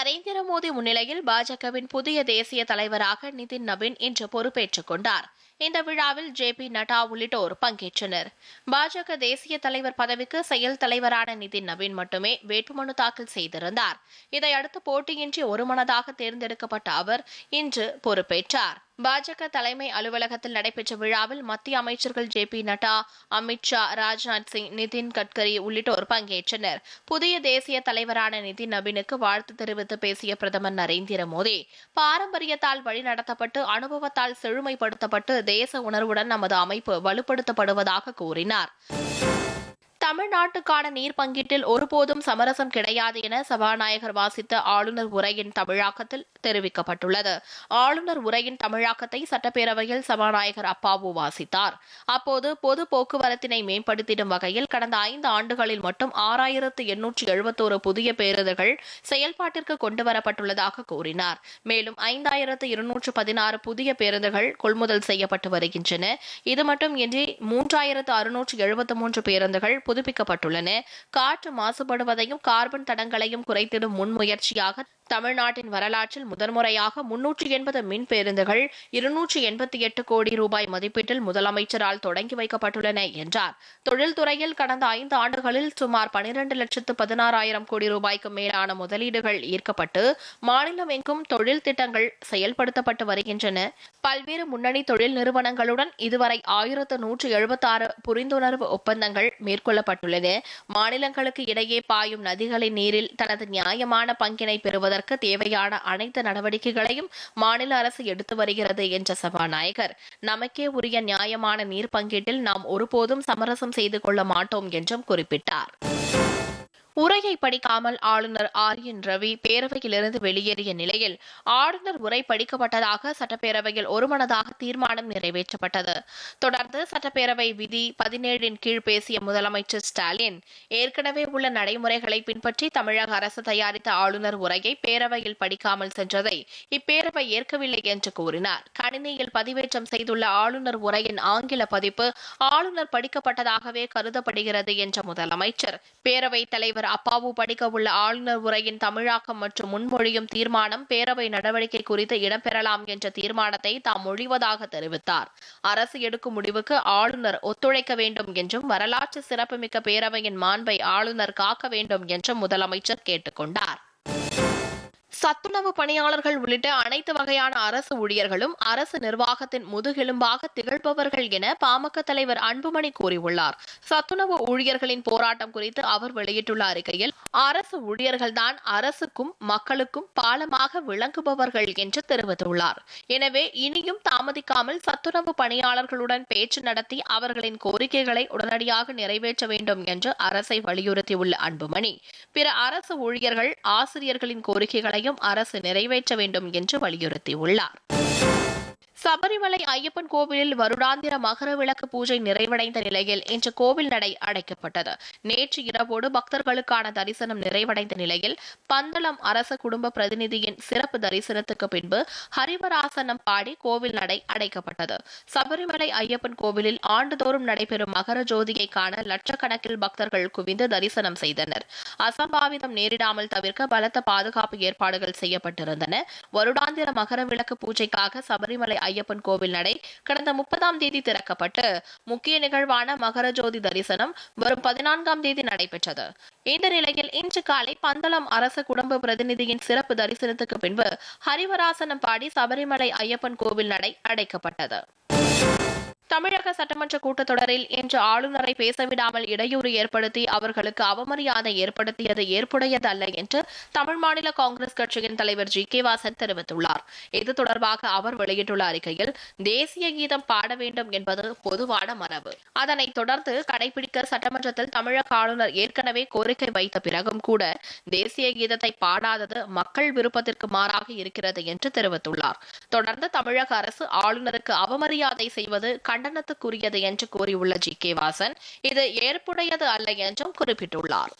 நரேந்திர மோடி முன்னிலையில் பாஜகவின் புதிய தேசிய தலைவராக நிதின் நவீன் இன்று பொறுப்பேற்றுக் கொண்டார். இந்த விழாவில் ஜே பி நட்டா உள்ளிட்டோர் பங்கேற்றனர். பாஜக தேசிய தலைவர் பதவிக்கு செயல் தலைவரான நிதின் நவீன் மட்டுமே வேட்புமனு தாக்கல் செய்திருந்தார். இதையடுத்து போட்டியின்றி ஒருமனதாக தேர்ந்தெடுக்கப்பட்ட அவர் இன்று பொறுப்பேற்றார். பாஜக தலைமை அலுவலகத்தில் நடைபெற்ற விழாவில் மத்திய அமைச்சர்கள் ஜே பி நட்டா அமித் ஷா ராஜ்நாத் சிங் நிதின் கட்கரி உள்ளிட்டோர் பங்கேற்றனர். புதிய தேசிய தலைவரான நிதின் நபீனுக்கு வாழ்த்து தெரிவித்து பேசிய பிரதமர் நரேந்திர மோடி பாரம்பரியத்தால் வழிநடத்தப்பட்டு அனுபவத்தால் செழுமைப்படுத்தப்பட்டு தேச உணர்வுடன் நமது அமைப்பு வலுப்படுத்தப்படுவதாக கூறினார். தமிழ்நாட்டுக்கான நீர் பங்கீட்டில் ஒருபோதும் சமரசம் கிடையாது என சபாநாயகர் வாசித்த ஆளுநர் உரையின் தமிழாக்கத்தில் தெரிவிக்கப்பட்டுள்ளது. ஆளுநர் உரையின் தமிழாக்கத்தை சட்டப்பேரவையில் சபாநாயகர் அப்பாவு வாசித்தார். அப்போது பொது போக்குவரத்தினை மேம்படுத்திடும் வகையில் கடந்த ஐந்து ஆண்டுகளில் மட்டும் ஆறாயிரத்து எண்ணூற்று எழுபத்தோரு புதிய பேருந்துகள் செயல்பாட்டிற்கு கொண்டுவரப்பட்டுள்ளதாக கூறினார். மேலும் ஐந்தாயிரத்து இருநூற்று பதினாறு புதிய பேருந்துகள் கொள்முதல் செய்யப்பட்டு வருகின்றன. இது மட்டுமின்றி மூன்றாயிரத்து அறுநூற்று எழுபத்து மூன்று பேருந்துகள் புது புதுப்பிக்கப்பட்டுள்ளன. காற்று மாசுபடுவதையும் கார்பன் தடங்களையும் குறைத்திடும் முன்முயற்சியாக தமிழ்நாட்டின் வரலாற்றில் முதன்முறையாக முன்னூற்றி எண்பது மின் பேருந்துகள் இருநூற்றி எண்பத்தி எட்டு கோடி ரூபாய் மதிப்பீட்டில் முதலமைச்சரால் தொடங்கி வைக்கப்பட்டுள்ளன என்றார். தொழில்துறையில் கடந்த ஐந்து ஆண்டுகளில் சுமார் பனிரெண்டு லட்சத்து பதினாறாயிரம் கோடி ரூபாய்க்கு மேலான முதலீடுகள் ஈர்க்கப்பட்டு மாநிலம் எங்கும் தொழில் திட்டங்கள் செயல்படுத்தப்பட்டு வருகின்றன. பல்வேறு முன்னணி தொழில் நிறுவனங்களுடன் இதுவரை ஆயிரத்து நூற்று எழுபத்தாறு புரிந்துணர்வு ஒப்பந்தங்கள் மேற்கொள்ளப்பட்டுள்ளன மாநிலங்களுக்கு இடையே பாயும் நதிகளின் நீரில் தனது நியாயமான பங்கினை பெறுவதற்கு தேவையான அனைத்து நடவடிக்கைகளையும் மாநில அரசு எடுத்து வருகிறது என்ற சபாநாயகர். நமக்கே உரிய நியாயமான நீர் பங்கீட்டில் நாம் ஒருபோதும் சமரசம் செய்து கொள்ள மாட்டோம் என்றும் குறிப்பிட்டார். உரையை படிக்காமல் ஆளுநர் ஆர் என் ரவி பேரவையிலிருந்து வெளியேறிய நிலையில் ஆளுநர் உரை படிக்கப்பட்டதாக சட்டப்பேரவையில் ஒருமனதாக தீர்மானம் நிறைவேற்றப்பட்டது. தொடர்ந்து சட்டப்பேரவை விதி பதினேழின் கீழ் பேசிய முதலமைச்சர் ஸ்டாலின் ஏற்கனவே உள்ள நடைமுறைகளை பின்பற்றி தமிழக அரசு தயாரித்த ஆளுநர் உரையை பேரவையில் படிக்காமல் சென்றதை இப்பேரவை ஏற்கவில்லை என்று கூறினார். கணினியில் பதிவேற்றம் செய்துள்ள ஆளுநர் உரையின் ஆங்கில பதிப்பு ஆளுநர் படிக்கப்பட்டதாகவே கருதப்படுகிறது என்ற முதலமைச்சர் பேரவைத் தலைவர் அப்பாவு படிக்க உள்ள ஆளுநர் உரையின் தமிழாக்கம் மற்றும் முன்மொழியும் தீர்மானம் பேரவை நடவடிக்கை குறித்து இடம்பெறலாம் என்ற தீர்மானத்தை தாம் மொழிவதாக தெரிவித்தார். அரசு எடுக்கும் முடிவுக்கு ஆளுநர் ஒத்துழைக்க வேண்டும் என்றும் வரலாற்று சிறப்புமிக்க பேரவையின் மாண்பை ஆளுநர் காக்க வேண்டும் என்றும் முதலமைச்சர் கேட்டுக்கொண்டார். சத்துணவு பணியாளர்கள் உள்ளிட்ட அனைத்து வகையான அரசு ஊழியர்களும் அரசு நிர்வாகத்தின் முதுகெலும்பாக திகழ்பவர்கள் என பாமக தலைவர் அன்புமணி கூறியுள்ளார். சத்துணவு ஊழியர்களின் போராட்டம் குறித்து அவர் வெளியிட்டுள்ள அறிக்கையில் அரசு ஊழியர்கள்தான் அரசுக்கும் மக்களுக்கும் பாலமாக விளங்குபவர்கள் என்று தெரிவித்துள்ளார். எனவே இனியும் தாமதிக்காமல் சத்துணவு பணியாளர்களுடன் பேச்சு நடத்தி அவர்களின் கோரிக்கைகளை உடனடியாக நிறைவேற்ற வேண்டும் என்று அரசை வலியுறுத்தியுள்ள அன்புமணி. பிற அரசு ஊழியர்கள் ஆசிரியர்களின் கோரிக்கைகளையும் அரசு நிறைவேற்ற வேண்டும் என்று வலியுறுத்தியுள்ளார். சபரிமலை ஐயப்பன் கோவிலில் வருடாந்திர மகர விளக்கு பூஜை நிறைவடைந்த நிலையில் இன்று கோவில் நடை அடைக்கப்பட்டது. நேற்று இரவோடு பக்தர்களுக்கான தரிசனம் நிறைவடைந்த நிலையில் பந்தளம் அரச குடும்ப பிரதிநிதியின் சிறப்பு தரிசனத்துக்கு பின்பு ஹரிவராசனம் பாடி கோவில் நடை அடைக்கப்பட்டது. சபரிமலை ஐயப்பன் கோவிலில் ஆண்டுதோறும் நடைபெறும் மகர ஜோதியை காண லட்சக்கணக்கில் பக்தர்கள் குவிந்து தரிசனம் செய்தனர். அசம்பாவிதம் நேரிடாமல் தவிர்க்க பலத்த பாதுகாப்பு ஏற்பாடுகள் செய்யப்பட்டிருந்தன. வருடாந்திர மகர விளக்கு பூஜைக்காக சபரிமலை ஐயப்பன் கோவில் நடை கடந்த முப்பதாம் தேதி திறக்கப்பட்டு முக்கிய நிகழ்வான மகர ஜோதி தரிசனம் வரும் பதினான்காம் தேதி நடைபெற்றது. இந்த நிலையில் இன்று காலை பந்தளம் அரச குடும்ப பிரதிநிதியின் சிறப்பு தரிசனத்துக்கு பின்பு ஹரிவராசனம் பாடி சபரிமலை ஐயப்பன் கோவில் நடை அடைக்கப்பட்டது. தமிழக சட்டமன்ற கூட்டத்தொடரில் இன்று ஆளுநரை பேசவிடாமல் இடையூறு ஏற்படுத்தி அவர்களுக்கு அவமரியாதை ஏற்படுத்தியது ஏற்புடையதல்ல என்று தமிழ் மாநில காங்கிரஸ் கட்சியின் தலைவர் ஜி. கே. வாசன் தெரிவித்துள்ளார். இது தொடர்பாக அவர் வெளியிட்டுள்ள அறிக்கையில் தேசிய கீதம் பாட வேண்டும் என்பது பொதுவான மரபு. அதனைத் தொடர்ந்து கடைபிடிக்க சட்டமன்றத்தில் தமிழக ஆளுநர் ஏற்கனவே கோரிக்கை வைத்த பிறகும் கூட தேசிய கீதத்தை பாடாதது மக்கள் விருப்பத்திற்கு மாறாக இருக்கிறது என்று தெரிவித்துள்ளார். தொடர்ந்து தமிழக அரசு ஆளுநருக்கு அவமரியாதை செய்வது கண்டனத்துக்குரியது என்று கூறியுள்ள ஜி கே வாசன் இது ஏற்புடையது அல்ல என்றும் குறிப்பிட்டுள்ளார்.